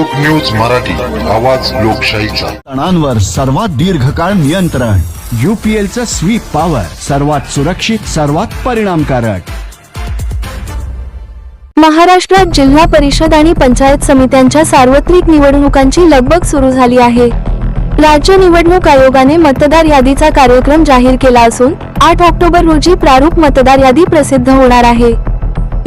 लोक न्यूज मराठी आवाज लोकशाहीचा. तणांवर सर्वात दीर्घकाळ नियंत्रण. युपीएलचं स्वीप पॉवर सर्वात सुरक्षित सर्वात परिणामकारक. महाराष्ट्रात जिल्हा परिषद आणि पंचायत समित्यांच्या सार्वत्रिक निवडणुकांची लगबग सुरू झाली आहे. राज्य निवडणूक आयोगाने मतदार यादीचा कार्यक्रम जाहीर केला असून आठ ऑक्टोबर रोजी प्रारूप मतदार यादी प्रसिद्ध होणार आहे.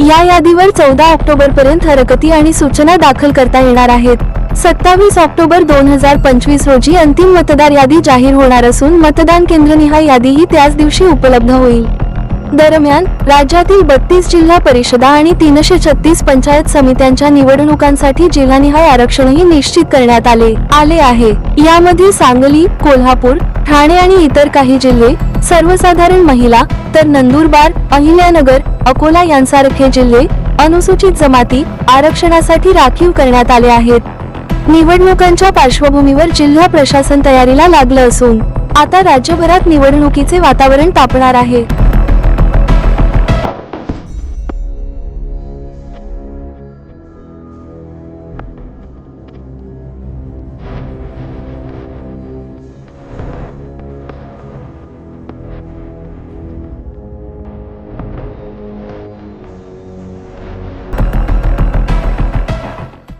या यादीवर चौदा ऑक्टोबर पर्यंत हरकती आणि सूचना दाखल करता येणार आहेत. सत्तावीस ऑक्टोबर दोन हजार पंचवीस रोजी अंतिम मतदार यादी जाहीर होणार असून मतदान केंद्रनिहाय यादीही त्याच दिवशी उपलब्ध होईल. दरम्यान राज्यातील बत्तीस जिल्हा परिषदा आणि तीनशे छत्तीस पंचायत समित्यांच्या निवडणुकांसाठी जिल्हानिहाय आरक्षणही निश्चित करण्यात आले आले आहे. यामध्ये सांगली कोल्हापूर ठाणे आणि इतर काही जिल्हे सर्वसाधारण महिला तर नंदुरबार अहिल्यानगर अकोला यांसारखे जिल्हे अनुसूचित जमाती आरक्षणासाठी राखीव करण्यात आले आहेत. निवडणुकांच्या पार्श्वभूमीवर जिल्हा प्रशासन तयारीला लागलं असून आता राज्यभरात निवडणुकीचे वातावरण तापणार आहे.